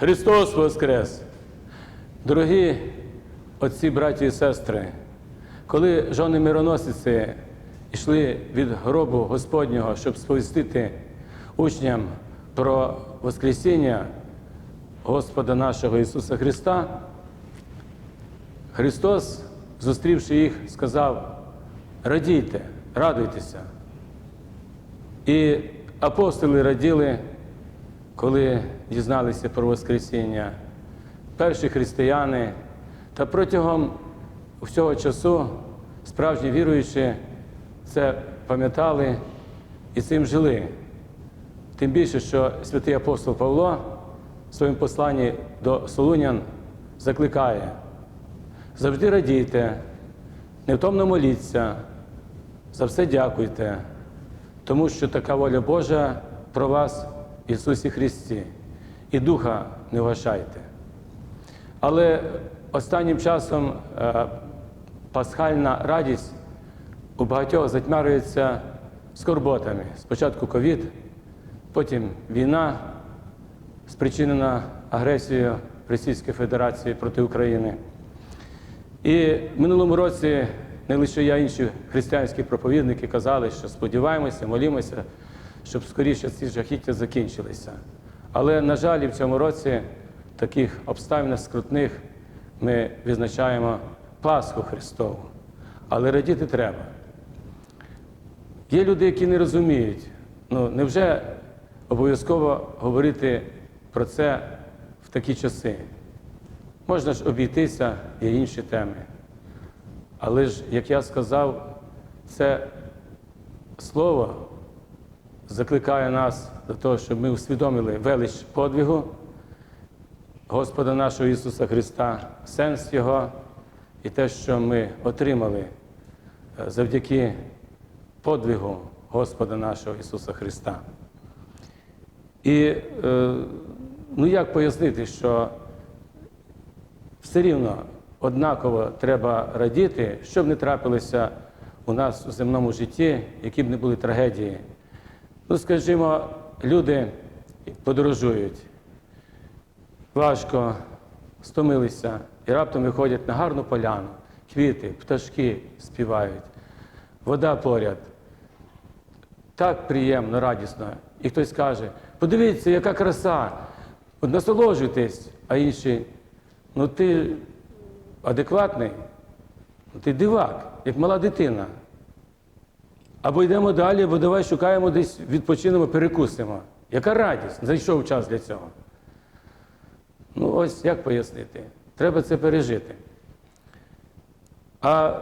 Христос Воскрес! Дорогі отці, браті і сестри, коли жони мироносиці йшли від гробу Господнього, щоб сповістити учням про Воскресіння Господа нашого Ісуса Христа, Христос, зустрівши їх, сказав: радійте, радуйтеся. І апостоли раділи, коли дізналися про Воскресіння, перші християни, та протягом всього часу справжні віруючі це пам'ятали і цим жили. Тим більше, що святий апостол Павло в своєму посланні до Солунян закликає: завжди радійте, невтомно моліться, за все дякуйте, тому що така воля Божа про вас Ісусі Христі, і Духа не вважайте. Але останнім часом е, пасхальна радість у багатьох затьмарюється скорботами. Спочатку ковід, потім війна, спричинена агресією Російської Федерації проти України. І в минулому році не лише я, інші християнські проповідники казали, що сподіваємося, молімося, щоб скоріше ці жахіття закінчилися. Але, на жаль, і в цьому році таких обставинах скрутних ми відзначаємо Пасху Христову. Але радіти треба. Є люди, які не розуміють, ну невже обов'язково говорити про це в такі часи? Можна ж обійтися, є інші теми. Але ж, як я сказав, це слово закликає нас до того, щоб ми усвідомили велич подвигу Господа нашого Ісуса Христа, сенс Його і те, що ми отримали е, завдяки подвигу Господа нашого Ісуса Христа. І е, ну як пояснити, що все рівно однаково треба радіти, що б не трапилося у нас у земному житті, які б не були трагедії. Ну, скажімо, люди подорожують, важко стомилися і раптом виходять на гарну поляну, квіти, пташки співають, вода поряд. Так приємно, радісно. І хтось каже, подивіться, яка краса, от насолоджуйтесь, а інші, ну ти адекватний, ну ти дивак, як мала дитина. Або йдемо далі, або давай шукаємо десь відпочинемо, перекусимо. Яка радість? Зайшов час для цього. Ну, ось як пояснити? Треба це пережити. А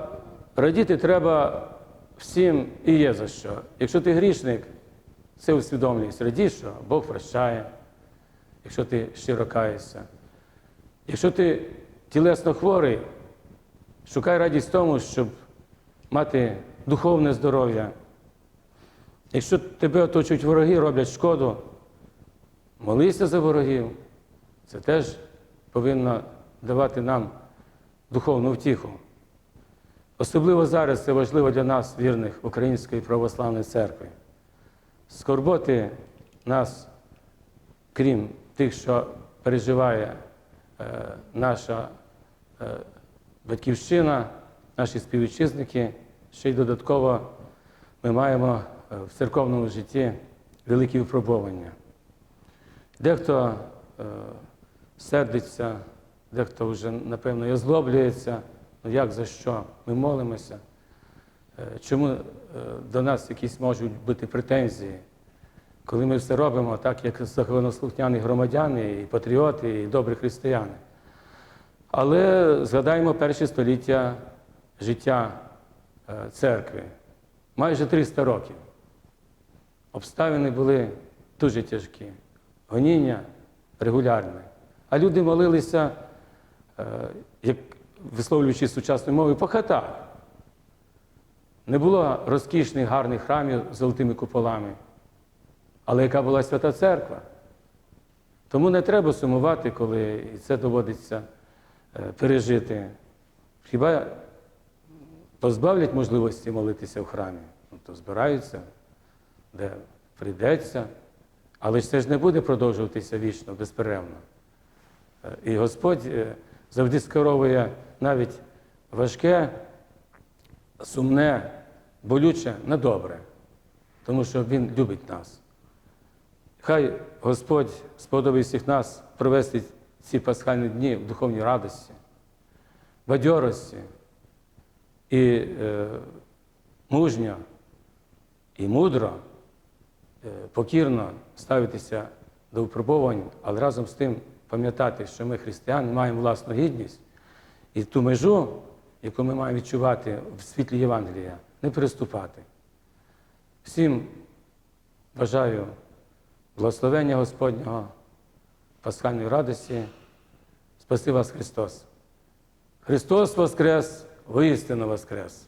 радіти треба всім і є за що. Якщо ти грішник, це усвідомлюєш. Радій, що Бог прощає, якщо ти щиро каєшся. Якщо ти тілесно хворий, шукай радість в тому, щоб мати духовне здоров'я. Якщо тебе оточують вороги, роблять шкоду, молися за ворогів. Це теж повинно давати нам духовну втіху. Особливо зараз це важливо для нас, вірних Української православної церкви. Скорботи нас, крім тих, що переживає е, наша е, батьківщина, наші співвітчизники, ще й додатково ми маємо е, в церковному житті великі випробування. Дехто е, сердиться, дехто вже, напевно, і озлоблюється. Ну як за що? Ми молимося. Е, Чому е, до нас якісь можуть бути претензії, коли ми все робимо так, як законослухняні громадяни, і патріоти, і добрі християни. Але згадаємо перші століття життя е, церкви. Майже 300 років. Обставини були дуже тяжкі, гоніння регулярне. А люди молилися, е, як висловлюючи сучасною мовою, по хатах. Не було розкішних, гарних храмів з золотими куполами, але яка була свята церква. Тому не треба сумувати, коли це доводиться е, пережити. Хіба позбавлять можливості молитися в храмі? Ну, то збираються, де прийдеться. Але ж це ж не буде продовжуватися вічно, безперервно. Е, І Господь е, завжди скеровує навіть важке, сумне, болюче на добре, тому що Він любить нас. Хай Господь сподобає всіх нас провести ці пасхальні дні в духовній радості, бадьорості і е, мужньо і мудро, е, покірно ставитися до випробувань, але разом з тим пам'ятати, що ми, християни, маємо власну гідність і ту межу, яку ми маємо відчувати в світлі Євангелія, не переступати. Всім бажаю благословення Господнього, пасхальної радості. Спаси вас Христос. Христос Воскрес, воістину Воскрес!